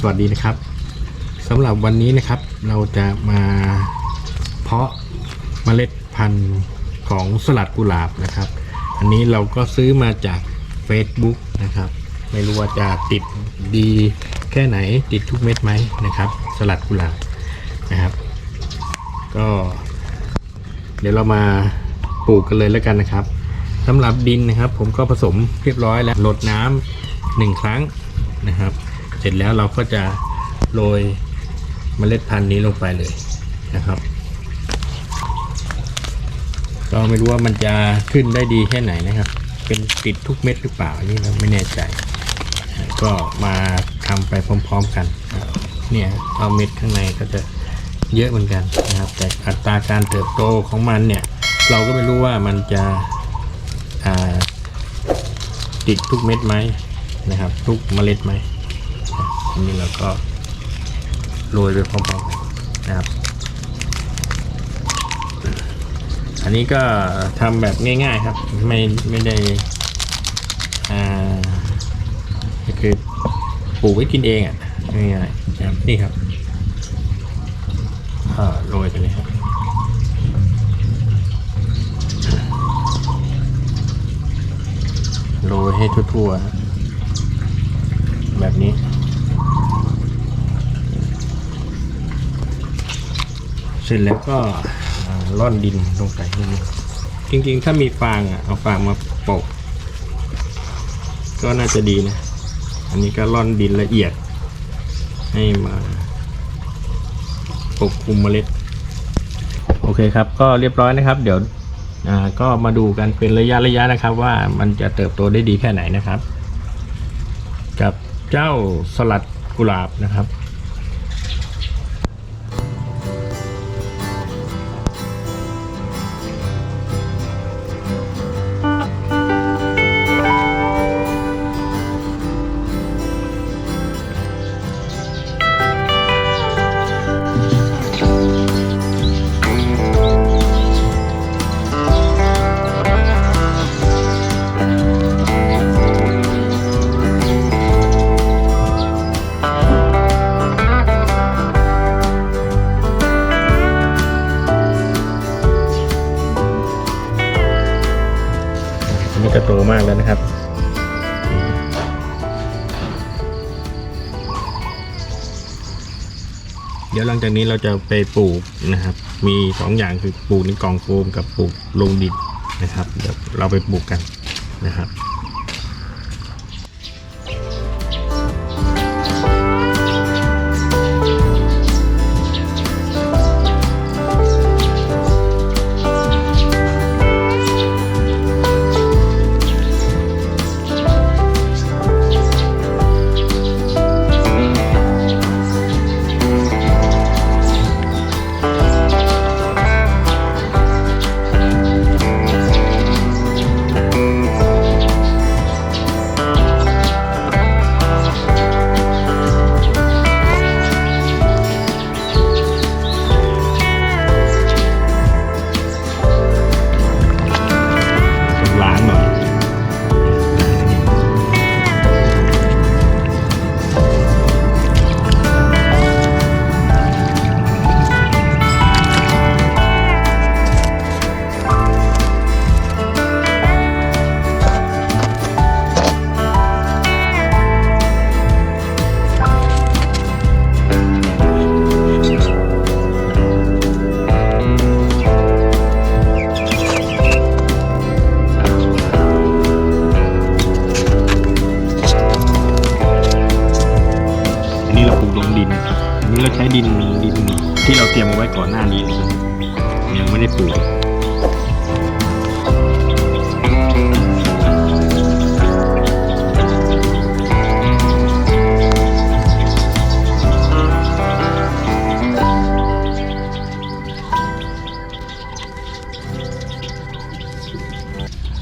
สวัสดีนะครับสำหรับวันนี้นะครับเราจะมาเพาะเมล็ดพันธุ์ของสลัดกุหลาบนะครับ อันนี้เราก็ซื้อมาจาก Facebook นะครับ ไม่รู้ว่าจะติดดีแค่ไหนติดทุกเม็ดไหมนะครับ สลัดกุหลาบนะครับ ก็ เดี๋ยวเรามาปลูกกันเลยแล้วกันนะครับสำหรับดินนะครับ ผมก็ผสมเรียบร้อยแล้วลดน้ำหนึ่งครั้งนะครับ ร็จแล้วเราก็จะโรยเมล็ดพันธุ์นี้ลงไปเลยนะครับ ก็ไม่รู้ว่ามันจะขึ้นได้ดีแค่ไหนนะครับ เป็นติดทุกเม็ดหรือเปล่าอันนี่เราไม่แน่ใจ ก็มาทำไปพร้อมๆกัน เนี่ยเอาเม็ดข้างในก็จะเยอะเหมือนกันนะครับ แต่อัตราการเติบโตของมันเนี่ย เราก็ไม่รู้ว่ามันจะติดทุกเม็ดไหมนะครับ ทุกเมล็ดไหม นนี้เราก็โรยไปพร้อมๆกันนะครับ อันนี้ก็ทำแบบง่ายๆครับ ไม่ไม่ได้อ่าคือปลูกไว้กินเองอะง่ายๆนะครับนี่ครับโรยไปเลยครับโรยให้ทั่วๆแบบนี้ เสร็จแล้วก็อ่าร่อนดินลงไปนิดนึงจริงๆ ถ้ามีฟางอะเอาฟางมาโปะก็น่าจะดีนะ อันนี้ก็ร่อนดินละเอียด ให้มาปกคลุมเมล็ด โอเคครับ ก็เรียบร้อยนะครับ เดี๋ยวก็มาดูกันเป็นระยะระยะนะครับ ว่ามันจะเติบโตได้ดีแค่ไหนนะครับ กับเจ้าสลัดกุหลาบนะครับ เดี๋ยวหลังจากนี้เราจะไปปลูกนะครับ มีสองอย่างคือปลูกในกล่องโฟมกับปลูกลงดินนะครับ เดี๋ยวเราไปปลูกกันนะครับ ช้ดินดินที่เราเตรียมเอาไว้ก่อนหน้านี้เลยยังไม่ได้ปลูก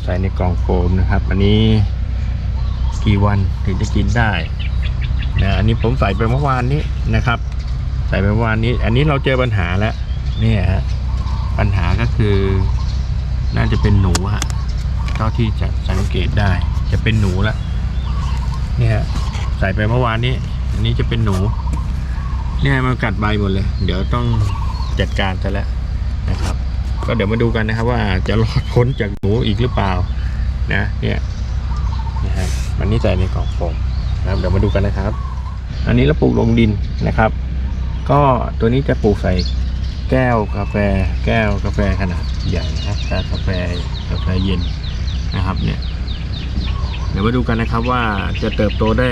ใส่ในกล่องโฟมนะครับ อันนี้กี่วันถึงจะกินได้นะอันนี้ผมใส่ไปเมื่อวานนี้นะครับ ใส่ไปเมื่อวานนี้ อันนี้เราเจอปัญหาแล้วเนี่ยฮะปัญหาก็คือ น่าจะเป็นหนูฮะเท่าที่จะสังเกตได้ จะเป็นหนูละเนี่ยฮะใส่ไปเมื่อวานนี้ อันนี้จะเป็นหนู เนี่ยมันกัดใบหมดเลย เดี๋ยวต้องจัดการซะแล้วนะครับ ก็เดี๋ยวมาดูกันนะครับ ว่าจะรอดพ้นจากหนูอีกหรือเปล่า นะ เนี่ยนะครับมันนี่ใส่ในกล่องโฟมนะครับเดี๋ยวมาดูกันนะครับ อันนี้เราปลูกลงดินนะครับ ก็ตัวนี้จะปลูกใส่แก้วกาแฟ แก้วกาแฟขนาดใหญ่นะครับแก้วกาแฟกาแฟเย็นนะครับเนี่ยเดี๋ยวมาดูกันนะครับว่าจะเติบโตได้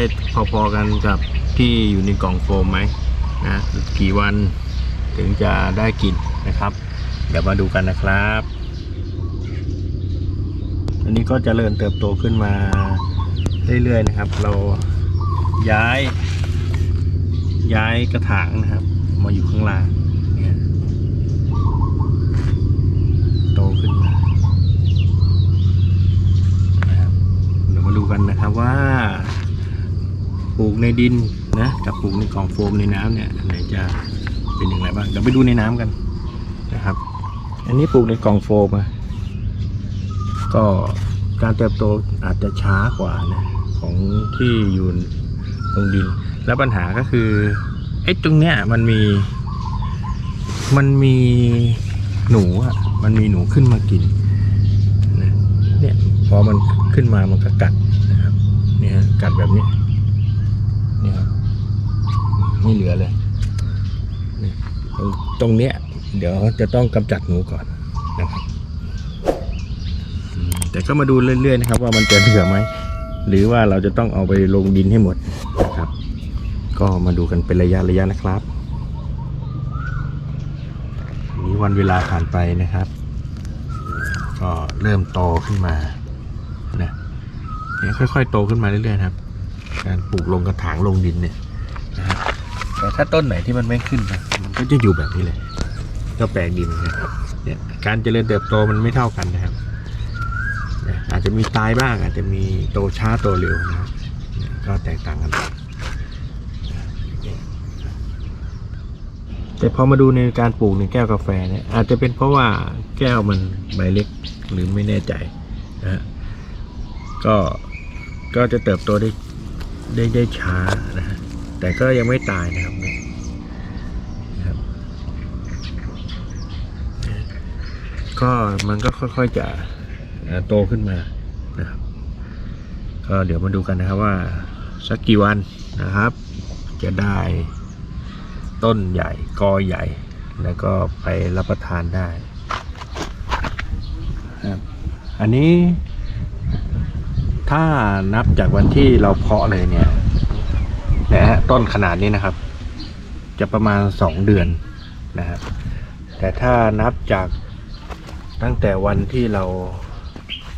พอๆกันกับที่อยู่ในกล่องโฟมไหมนะกี่วันถึงจะได้กินนะครับ เดี๋ยวมาดูกันนะครับอันนี้ก็จเจริญเติบโตขึ้นมาเรื่อยๆนะครับ เราย้าย ย้ายกระถางนะครับ มาอยู่ข้างล่างเนี่ยโตขึ้นมานะครับเดี๋ยวมาดูกันนะครับว่าปลูกในดินนะกับปลูกในกล่องโฟมในน้ำเนี่ยอันไหนจะเป็นอย่างไรบ้างเดี๋ยวไปดูในน้ำกันนะครับ อันนี้ปลูกในกล่องโฟมอะก็การเติบโตอาจจะช้ากว่านะของที่อยู่ตรงดิน แล้วปัญหาก็คือไอ้ตรงเนี้ยมันมี มันมีหนูอะ มันมีหนูขึ้นมากินนะเนี่ยพอมันขึ้นมามันก็กัดนะครับ เนี่ยฮะกัดแบบนี้นี่ครับไม่เหลือเลยตรงตรงเนี้ย เดี๋ยวจะต้องกำจัดหนูก่อนนะครับแต่ก็มาดูเรื่อยๆนะครับ ว่ามันจะเหลือไหมหรือว่าเราจะต้องเอาไปลงดินให้หมด ก็มาดูกันเป็นระยะระยะนะครับนี้วันเวลาผ่านไปนะครับ ก็เริ่มโตขึ้นมานะเนี่ยค่อยๆ โตขึ้นมาเรื่อยๆครับ การปลูกลงกระถางลงดินเนี่ยนะครับแต่ถ้าต้นไหนที่มันไม่ขึ้นนะมันก็จะอยู่แบบนี้เลยก็แปลกดีเหมือนกันเนี่ยการเจริญเติบโตมันไม่เท่ากันนะครับอาจจะมีตายบ้างอาจจะมีโตช้าโตเร็วนะครับก็แตกต่างกันไป แต่พอมาดูในการปลูกในแก้วกาแฟเนี่ยอาจจะเป็นเพราะว่าแก้วมันใบเล็กหรือไม่แน่ใจนะฮะก็ก็จะเติบโตได้ได้ได้ช้านะฮะแต่ก็ยังไม่ตายนะครับนะครับ ก็มันก็ค่อยๆจะโตขึ้นมานะครับ ก็เดี๋ยวมาดูกันนะครับว่าสักกี่วันนะครับ จะได้ ต้นใหญ่กอใหญ่ แล้วก็ไปรับประทานได้ครับอันนี้ถ้านับจากวันที่เราเพาะเลยเนี่ยนะฮะต้นขนาดนี้นะครับ จะประมาณสองเดือนนะครับ แต่ถ้านับจากตั้งแต่วันที่เรา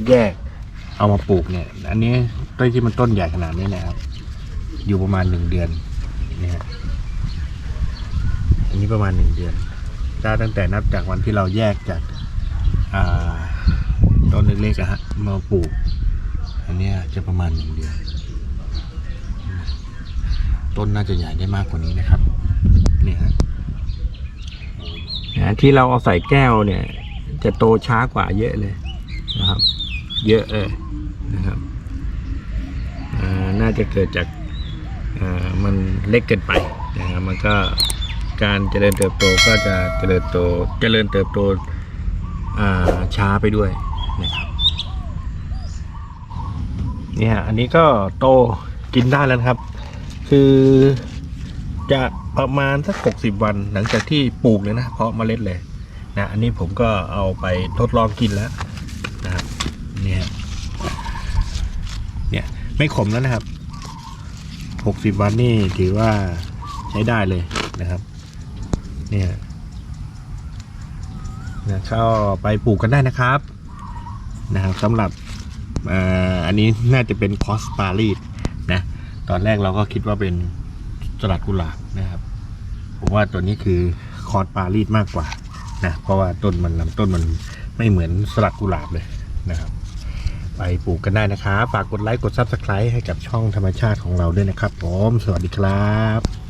แยกเอามาปลูกเนี่ย อันนี้ต้นที่มันต้นใหญ่ขนาดนี้นะครับ อยู่ประมาณหนึ่งเดือนนี่ยฮะ นนี้ประมาณหนึ่งเดือนถ้าตั้งแต่นับจากวันที่เราแยกจากต้นเล็กๆอะฮะมาปลูก อันนี้จะประมาณหนึ่งเดือน ต้นน่าจะใหญ่ได้มากกว่านี้นะครับนี่ฮะนะที่เราเอาใส่แก้วเนี่ย จะโตช้ากว่าเยอะเลยนะครับ เยอะเลยนะครับน่าจะเกิดจากมันเล็กเกินไปนะครับมันก็ การเจริญเติบโตก็จะเจริญโตเจริญเติบโตช้าไปด้วยนะครับเนี่ยอันนี้ก็โตกินได้แล้วครับ คือจะประมาณสักหกสิบวันหลังจากที่ปลูกเลยนะ เพาะเมล็ดเลยนะอันนี้ผมก็เอาไปทดลองกินแล้วนะครับเนี่ยเนี่ยไม่ขมแล้วนะครับหกสิบวันนี่ถือว่าใช้ได้เลยนะครับ เนี่ยนะก็ไปปลูกกันได้นะครับนะครับสำหรับอันนี้น่าจะเป็นคอสปารีดนะตอนแรกเราก็คิดว่าเป็นสลัดกุหลาบนะครับผมว่าตัวนี้คือคอสปารีสมากกว่านะเพราะว่าต้นมันลำต้นมันไม่เหมือนสลัดกุหลาบเลยนะครับ ไปปลูกกันได้นะครับฝากกดไลค์กด Subscribe ให้กับช่องธรรมชาติของเราด้วยนะครับผมสวัสดีครับ